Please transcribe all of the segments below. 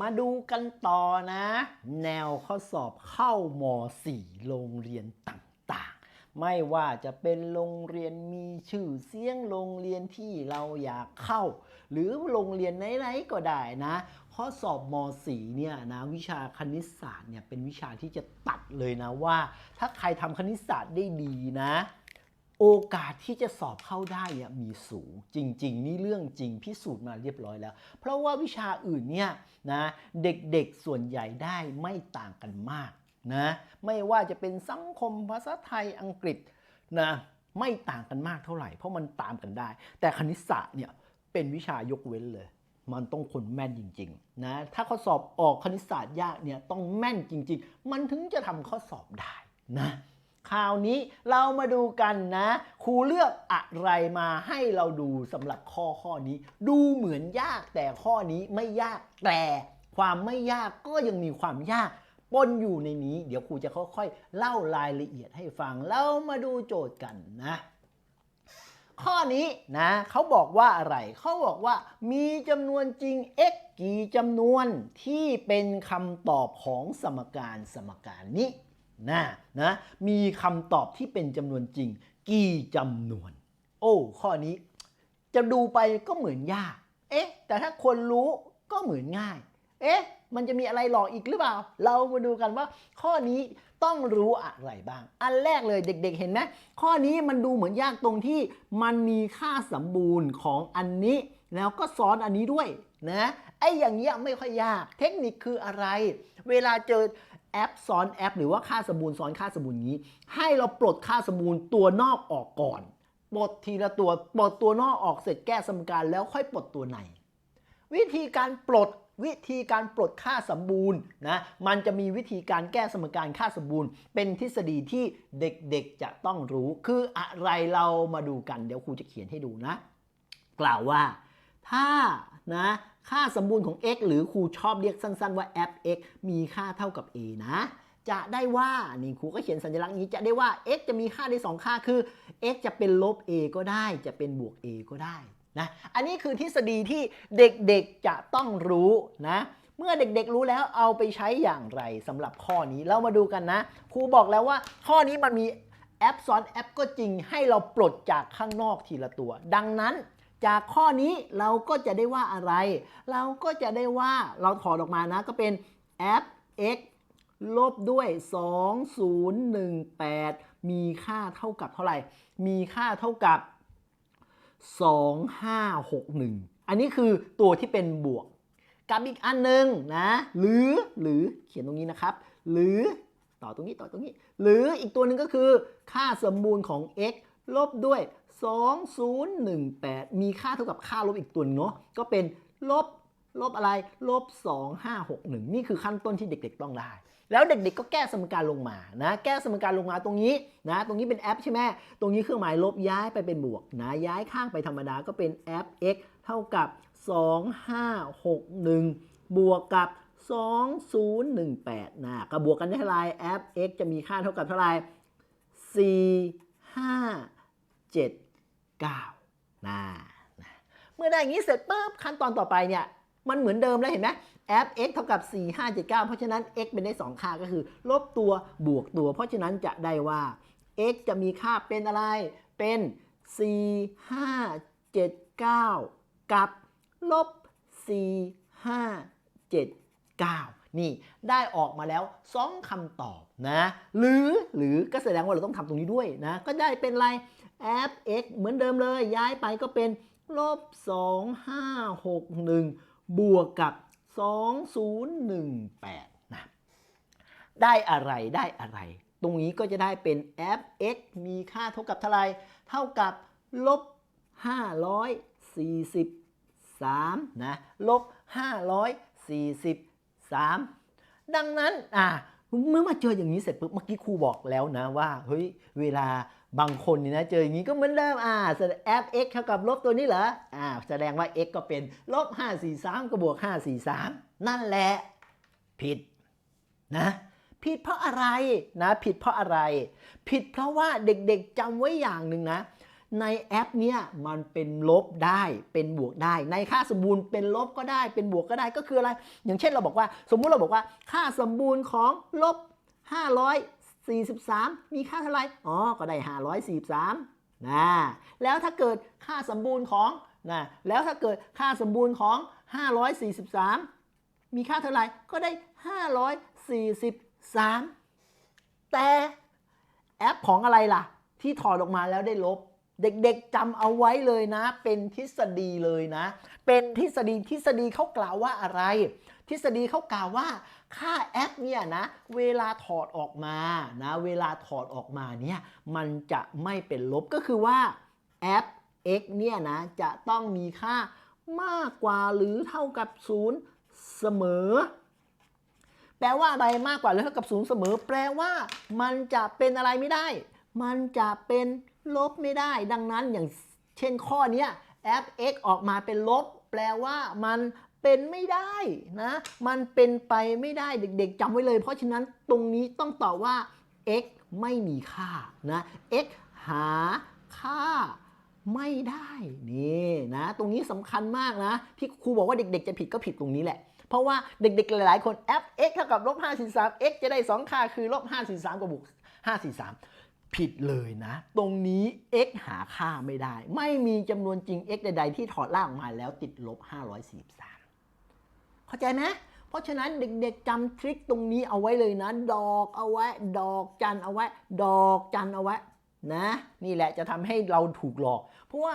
มาดูกันต่อนะ แนวข้อสอบเข้าม4โรงเรียนต่างๆ ไม่ว่าจะเป็นโรงเรียนมีชื่อเสียงโรงเรียนที่เราอยากเข้า หรือโรงเรียนไหนๆก็ได้นะข้อสอบม .4 เนี่ยนะวิชาคณิตศาสตร์เนี่ยเป็นวิชาที่จะตัดเลยนะว่า ถ้าใครทำคณิตศาสตร์ได้ดีนะ โอกาสที่จะสอบเข้าได้มีสูงจริง ๆ นี่เรื่องจริงพิสูจน์มาเรียบร้อยแล้ว เพราะว่าวิชาอื่นเนี่ยนะเด็กๆส่วนใหญ่ได้ไม่ต่างกันมากนะไม่ว่าจะเป็นสังคมภาษาไทยอังกฤษนะไม่ต่างกันมากเท่าไหร่ เพราะมันตามกันได้ แต่คณิตศาสตร์เนี่ยเป็นวิชายกเว้นเลย มันต้องคนแม่นจริงๆนะถ้าข้อสอบออกคณิตศาสตร์ยากเนี่ยต้องแม่นจริง ๆ มันถึงจะทำข้อสอบได้นะ คราวนี้เรามาดูกันนะ ครูเลือกอะไรมาให้เราดูสำหรับข้อข้อนี้ ดูเหมือนยากแต่ข้อนี้ไม่ยากแต่ความไม่ยากก็ยังมีความยากปนอยู่ในนี้ เดี๋ยวครูจะค่อยๆ เล่ารายละเอียดให้ฟัง เรามาดูโจทย์กันนะ ข้อนี้นะเขาบอกว่าอะไรเขาบอกว่า มีจำนวนจริง x กี่จำนวนที่เป็นคำตอบของสมการสมการนี้ นะนะมีคำตอบที่เป็นจำนวนจริง กี่จำนวน โอ้ ข้อนี้ จะดูไปก็เหมือนยาก เอ๊ะ แต่ถ้าคนรู้ก็เหมือนง่าย เอ๊ะ มันจะมีอะไรหลอกอีกหรือเปล่า เรามาดูกันว่า ข้อนี้ต้องรู้อะไรบ้าง อันแรกเลยเด็กๆ เห็นไหมข้อนี้มันดูเหมือนยากตรงที่มันมีค่าสมบูรณ์ของอันนี้ แล้วก็ซ้อนอันนี้ด้วยนะไอ้อย่างเงี้ยไม่ค่อยยาก เทคนิคคืออะไร เวลาเจอ แอปซ้อนแอป หรือว่าค่าสมบูรณ์ซ้อนค่าสมบูรณ์นี้ ให้เราปลดค่าสมบูรณ์ตัวนอกออกก่อน ปลดทีละตัวปลดตัวนอกออกเสร็จแก้สมการแล้วค่อยปลดตัวใน วิธีการปลดวิธีการปลดค่าสมบูรณ์นะมันจะมีวิธีการแก้สมการค่าสมบูรณ์ เป็นทฤษฎีที่เด็กๆจะต้องรู้ คืออะไรเรามาดูกันเดี๋ยวครูจะเขียนให้ดูนะ กล่าวว่าถ้า นะค่าสมบูรณ์ของ x หรือครูชอบเรียกสั้นๆว่า f x มีค่าเท่ากับ a นะ จะได้ว่านี่ครูก็เขียนสัญลักษณ์นี้จะได้ว่า x จะมีค่าได้สองค่าคือ x จะเป็นลบ a ก็ได้ จะเป็นบวก a ก็ได้นะอันนี้คือทฤษฎีที่เด็กๆจะต้องรู้นะเมื่อเด็กๆรู้แล้วเอาไปใช้อย่างไรสำหรับข้อนี้เรามาดูกันนะครูบอกแล้วว่าข้อนี้มันมีแอปซ้อนแอปก็จริงให้เราปลดจากข้างนอกทีละตัว ดังนั้น จากข้อนี้เราก็จะได้ว่าอะไร เราก็จะได้ว่าเราถอดออกมานะก็เป็น f x ลบด้วย 2018 มีค่าเท่ากับเท่าไหร่ มีค่าเท่ากับ 2561 อันนี้คือตัวที่เป็นบวก กับอีกอันหนึ่งนะ หรือหรือเขียนตรงนี้นะครับ หรือต่อตรงนี้ต่อตรงนี้ หรืออีกตัวหนึ่งก็คือค่าสมบูรณ์ของ x ลบด้วย 2018 มีค่าเท่ากับค่าลบอีกตัวหนึงเนาะก็เป็นลบลบอะไรลบ2561 นี่คือขั้นต้นที่เด็กๆต้องได้ แล้วเด็กๆก็แก้สมการลงมานะแก้สมการลงมาตรงนี้นะตรงนี้เป็น f ใช่ไหมตรงนี้เครื่องหมายลบย้ายไปเป็นบวกนะย้ายข้างไปธรรมดาก็เป็น f x เท่ากับ 2561 บวกกับ 2018นะก็บวกกันได้เท่าไหร่ f x จะมีค่าเท่ากับเท่าไหร่4 5 7 9นะนะเมื่อได้อย่างนี้เสร็จปุ๊บขั้นตอนต่อไปเนี่ยมันเหมือนเดิมแล้วเห็นไหม f x เท่ากับ 4 5 7 9 เพราะฉะนั้น x เป็นได้ 2 ค่าก็คือ ลบตัวบวกตัว เพราะฉะนั้นจะได้ว่า x จะมีค่าเป็นอะไร เป็น 4 5 7 9 กับ ลบ 4 5 7 9 นี่ได้ออกมาแล้ว 2คำตอบนะหรือหรือก็แสดงว่าเราต้องทำตรงนี้ด้วยนะก็ได้เป็นอะไร f x เหมือนเดิมเลย ย้ายไปก็เป็นลบ2 5 6 1 บวกกับ 2018นะได้อะไรได้อะไร ตรงนี้ก็จะได้เป็น f x มีค่าเท่ากับเท่าไรเท่ากับลบ543นะลบ543 ดังนั้นอะเมื่อมาเจออย่างนี้เสร็จปุ๊บเมื่อกี้ครูบอกแล้วนะว่าเฮ้ยเวลาบางคนเนี่ยนะเจออย่างนี้ก็เหมือนเดิมอ่าแสดง f x เท่ากับลบตัวนี้เหรออ่าแสดงว่า x ก็เป็นลบ543ก็บวก543 นั่นแหละผิดนะผิดเพราะอะไรนะผิดเพราะอะไร ผิดเพราะว่าเด็กๆจำไว้อย่างหนึ่งนะ ในแอปเนี่ยมันเป็นลบได้เป็นบวกได้ ในค่าสมบูรณ์เป็นลบก็ได้เป็นบวกก็ได้ก็คืออะไร อย่างเช่นเราบอกว่า สมมุติเราบอกว่าค่าสมบูรณ์ของลบ 543 มีค่าเท่าไหร่อ๋อก็ได้ 543นะแล้วถ้าเกิดค่าสมบูรณ์ของนะแล้วถ้าเกิดค่าสมบูรณ์ของ 543 มีค่าเท่าไหร่ก็ได้ 543 แต่แอปของอะไรล่ะ ที่ถอดออกมาแล้วได้ลบ เด็กๆจำเอาไว้เลยนะ เป็นทฤษฎีเลยนะ เป็นทฤษฎีทฤษฎีเขากล่าวว่าอะไร ทฤษฎีเขากล่าวว่าค่าแอปเนี่ยนะ เวลาถอดออกมานะ เวลาถอดออกมาเนี่ยมันจะไม่เป็นลบก็คือว่าแอป x เนี่ยนะจะต้องมีค่ามากกว่าหรือเท่ากับ 0 เสมอ แปลว่าอะไรมากกว่าหรือเท่ากับ 0 เสมอ แปลว่ามันจะเป็นอะไรไม่ได้ มันจะเป็น ลบไม่ได้ ดังนั้นอย่างเช่นข้อนี้แอป x ออกมาเป็นลบ แปลว่ามันเป็นไม่ได้นะ มันเป็นไปไม่ได้เด็กๆจำไว้เลย เพราะฉะนั้นตรงนี้ต้องตอบว่า x ไม่มีค่านะ x หาค่าไม่ได้นี่นะ ตรงนี้สำคัญมากนะ ที่ครูบอกว่าเด็กๆจะผิดก็ผิดตรงนี้แหละ เพราะว่าเด็กๆหลายๆคน f x เท่ากับลบ543 x จะได้ 2 ค่าคือลบ543กับบวก543 ผิดเลยนะ ตรงนี้ x หาค่าไม่ได้ ไม่มีจำนวนจริง x ใด ๆ ที่ถอดล่างออกมาแล้วติดลบ 543 เข้าใจไหมเพราะฉะนั้นเด็กๆจำทริคตรงนี้เอาไว้เลยนะ ดอกเอาไว้ ดอกจันเอาไว้ ดอกจันเอาไว้นะ นี่แหละจะทำให้เราถูกหลอก เพราะว่า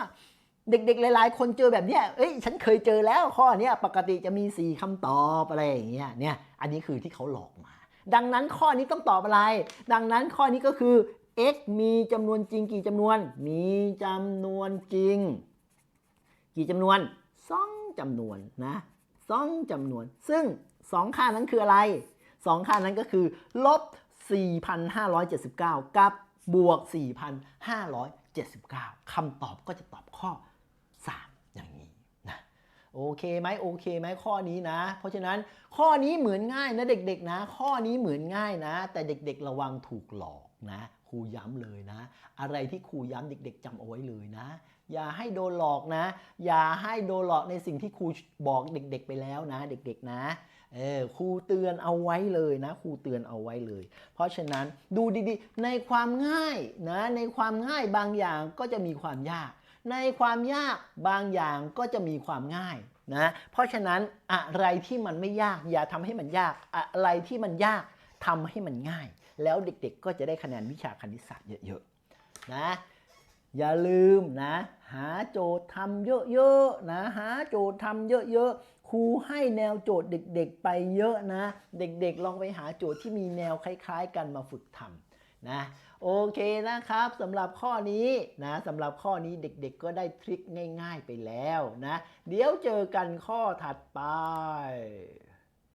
เด็กๆ หลาย ๆ คนเจอแบบเนี้ยเอ้ย ฉันเคยเจอแล้วข้อนี้ปกติจะมี 4คำตอบอะไรอย่างเงี้ย เนี่ย อันนี้คือที่เขาหลอกมา ดังนั้นข้อนี้ต้องตอบอะไร ดังนั้นข้อนี้ก็คือ x มีจำนวนจริงกี่จำนวน มีจำนวนจริง กี่จำนวนสองจำนวนนะสองจำนวน ซึ่งสองค่านั้นคืออะไรสองค่านั้นก็คือลบ 4,579 กับบวก 4,579 คำตอบก็จะตอบข้อ 3 อย่างนี้นะโอเคไหมโอเคไหมข้อนี้นะ เพราะฉะนั้นข้อนี้เหมือนง่ายนะเด็กๆนะ ข้อนี้เหมือนง่ายนะ แต่เด็กๆระวังถูกหลอกนะ ครูย้ำเลยนะ อะไรที่ครูย้ำเด็ก ๆจำเอาไว้เลยนะ อย่าให้โดนหลอกนะ อย่าให้โดนหลอกในสิ่งที่ครูบอกเด็ก ๆ ไปแล้วนะ เด็ก ๆ นะเออครูเตือนเอาไว้เลยนะครูเตือนเอาไว้เลย เพราะฉะนั้นดูดีๆ ในความง่ายนะในความง่ายบางอย่างก็จะมีความยาก ในความยากบางอย่างก็จะมีความง่ายนะเพราะฉะนั้นอะไรที่มันไม่ยาก อย่าทำให้มันยาก อะไรที่มันยากทำให้มันง่าย แล้วเด็กๆก็จะได้คะแนนวิชาคณิตศาสตร์เยอะๆนะอย่าลืมนะ หาโจทย์ทำเยอะๆนะ หาโจทย์ทำเยอะๆครูให้แนวโจทย์เด็กๆ ไปเยอะนะ เด็กๆ ลองไปหาโจทย์ที่มีแนวคล้ายๆ กันมาฝึกทำนะโอเคนะครับสำหรับข้อนี้นะสำหรับข้อนี้เด็กๆ ก็ได้ทริคง่ายๆไปแล้วนะ เดี๋ยวเจอกันข้อถัดไป